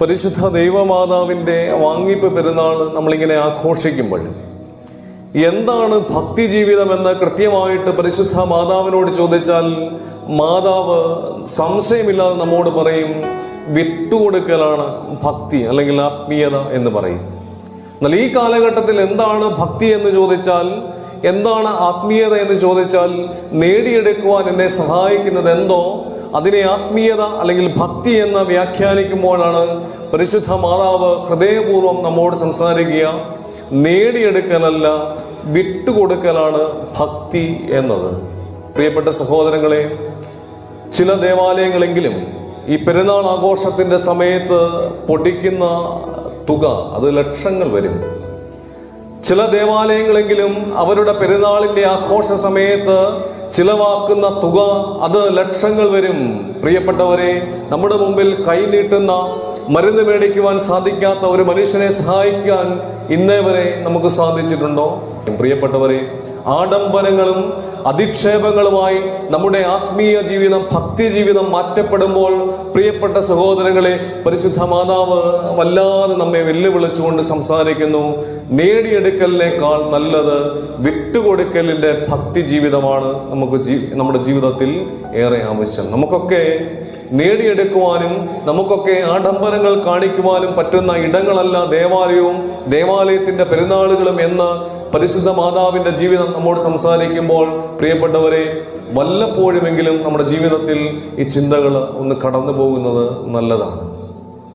പരിശുദ്ധ ദൈവമാതാവിന്റെ വാങ്ങിപ്പ് പെരുന്നാൾ നമ്മളിങ്ങനെ ആഘോഷിക്കുമ്പോൾ എന്താണ് ഭക്തി ജീവിതം എന്ന് കൃത്യമായിട്ട് പരിശുദ്ധ മാതാവിനോട് ചോദിച്ചാൽ മാതാവ് സംശയമില്ലാതെ നമ്മോട് പറയും വിട്ടുകൊടുക്കലാണ് ഭക്തി അല്ലെങ്കിൽ ആത്മീയത എന്ന് പറയും. എന്നാൽ ഈ കാലഘട്ടത്തിൽ എന്താണ് ഭക്തി എന്ന് ചോദിച്ചാൽ എന്താണ് ആത്മീയത എന്ന് ചോദിച്ചാൽ നേടിയെടുക്കുവാൻ എന്നെ സഹായിക്കുന്നത് എന്തോ അതിനെ ആത്മീയത അല്ലെങ്കിൽ ഭക്തി എന്ന് വ്യാഖ്യാനിക്കുമ്പോഴാണ് പരിശുദ്ധ മാതാവ് ഹൃദയപൂർവം നമ്മോട് സംസാരിക്കുക. നേടിയെടുക്കലല്ല വിട്ടുകൊടുക്കലാണ് ഭക്തി എന്നത്. പ്രിയപ്പെട്ട സഹോദരങ്ങളെ ചില ദേവാലയങ്ങളെങ്കിലും ഈ പെരുന്നാൾ ആഘോഷത്തിന്റെ സമയത്ത് പൊടിക്കുന്ന തുക അത് ലക്ഷങ്ങൾ വരും. ചില ദേവാലയങ്ങളെങ്കിലും അവരുടെ പെരുന്നാളിന്റെ ആഘോഷ സമയത്ത് ചിലവാക്കുന്ന തുക അത് ലക്ഷങ്ങൾ വരും. പ്രിയപ്പെട്ടവരെ നമ്മുടെ മുമ്പിൽ കൈനീട്ടുന്ന മരുന്ന് മേടിക്കുവാൻ സാധിക്കാത്ത ഒരു മനുഷ്യനെ സഹായിക്കാൻ ഇന്നേ വരെ നമുക്ക് സാധിച്ചിട്ടുണ്ടോ? പ്രിയപ്പെട്ടവരെ ആഡംബരങ്ങളും അധിക്ഷേപങ്ങളുമായി നമ്മുടെ ആത്മീയ ജീവിതം ഭക്തി ജീവിതം മാറ്റപ്പെടുമ്പോൾ പ്രിയപ്പെട്ട സഹോദരങ്ങളെ പരിശുദ്ധ മാതാവ് വല്ലാതെ നമ്മെ വെല്ലുവിളിച്ചുകൊണ്ട് സംസാരിക്കുന്നു. നേടിയെടുക്കലിനേക്കാൾ നല്ലത് വിട്ടുകൊടുക്കലിന്റെ ഭക്തി ജീവിതമാണ് നമുക്ക് നമ്മുടെ ജീവിതത്തിൽ ഏറെ ആവശ്യം. നമുക്കൊക്കെ നേടിയെടുക്കുവാനും നമുക്കൊക്കെ ആഡംബരങ്ങൾ കാണിക്കുവാനും പറ്റുന്ന ഇടങ്ങളല്ല ദേവാലയവും ദേവാലയത്തിന്റെ പെരുന്നാളുകളും എന്ന് പരിശുദ്ധ മാതാവിന്റെ ജീവിതം നമ്മോട് സംസാരിക്കുമ്പോൾ പ്രിയപ്പെട്ടവരെ വല്ലപ്പോഴുമെങ്കിലും നമ്മുടെ ജീവിതത്തിൽ ഈ ചിന്തകൾ ഒന്ന് കടന്നു പോകുന്നത് നല്ലതാണ്.